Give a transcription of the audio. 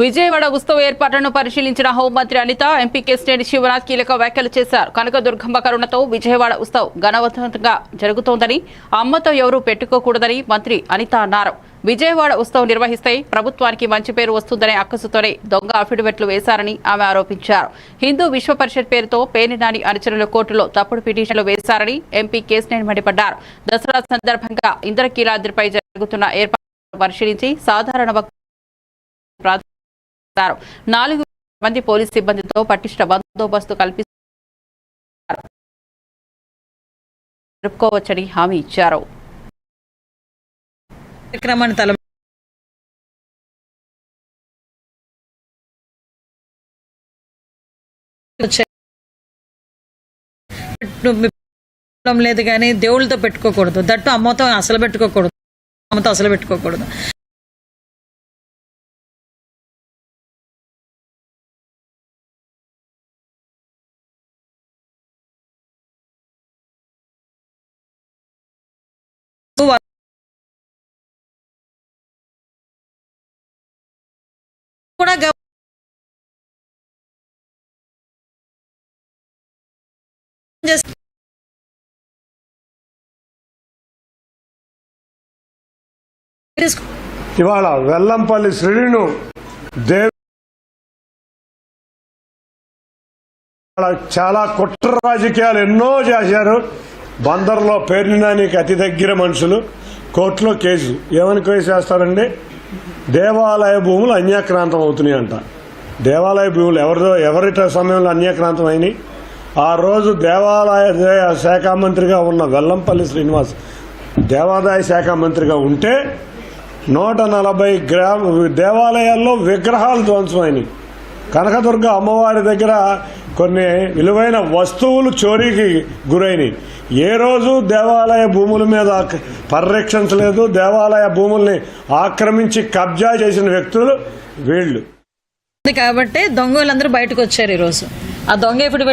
విజయవాడ ఉత్సవ ఏర్పాట్లను పరిశీలించిన హోంమంత్రి అనిత ఎంపీ కేసినేని శివనాథ్ కీలక వ్యాఖ్యలు చేశారు. కనకదుర్గమ్మ కరుణతో విజయవాడ ఉత్సవ్ ఘనవంతంగా జరుగుతోందని అమ్మతో ఎవరూ పెట్టుకోకూడదని మంత్రి అనిత అన్నారు. విజయవాడ ఉత్సవ్ నిర్వహిస్తే ప్రభుత్వానికి మంచి పేరు వస్తుందనే అక్కసుతోనే దొంగ అఫిడవిట్లు వేశారని ఆమె ఆరోపించారు. హిందూ విశ్వ పరిషత్ పేరుతో పేనినాని అనుచరులు కోర్టులో తప్పుడు పిటిషన్లు వేశారని ఎంపీ కేసినేని మండిపడ్డారు. దసరా సందర్భంగా ఇంద్రకీలాద్రిపై జరుగుతున్న ఏర్పాట్లు పరిశీలించి సాధారణ చేశారు నాలుగు మంది పోలీస్ సిబ్బందితో పటిష్ట బందోబస్తు కల్పిస్తారు జరుపుకోవచ్చని హామీ ఇచ్చారు. కార్యక్రమాన్ని తల లేదు కానీ దేవుళ్ళతో పెట్టుకోకూడదు. దట్టు అమ్మతో అసలు పెట్టుకోకూడదు. అమ్మతో అసలు పెట్టుకోకూడదు. కూడా గవ- ఇవాళ వెల్లంపల్లి శ్రీను దేవ్ చాలా కుట్ర రాజకీయాలు ఎన్నో చేశారు. బందర్లో పేర్నినానికి అతి దగ్గర మనుషులు. కోర్టులో కేసు. ఏమని కేసు చేస్తారండి? దేవాలయ భూములు అన్యాక్రాంతం అవుతున్నాయి అంట దేవాలయ భూములు ఎవరిదో ఎవరి సమయంలో అన్యాక్రాంతం అయినాయి. ఆ రోజు దేవాలయ శాఖ మంత్రిగా ఉన్న వెల్లంపల్లి శ్రీనివాస్ దేవాదాయ శాఖ మంత్రిగా ఉంటే నూట నలభై గ్రామ దేవాలయాల్లో విగ్రహాలు ధ్వంసమైనవి. కనకదుర్గ అమ్మవారి దగ్గర కొన్ని విలువైన వస్తువులు చోరీకి గురైనవి ఏ రోజు దేవాలయ భూముల మీద పరిరక్షించలేదు దేవాలయ భూముల్ని ఆక్రమించి కబ్జా చేసిన వ్యక్తులు వీళ్ళు. కాబట్టి దొంగలందరూ బయటకు వచ్చారు ఈరోజు. ఆ దొంగ ఎప్పుడు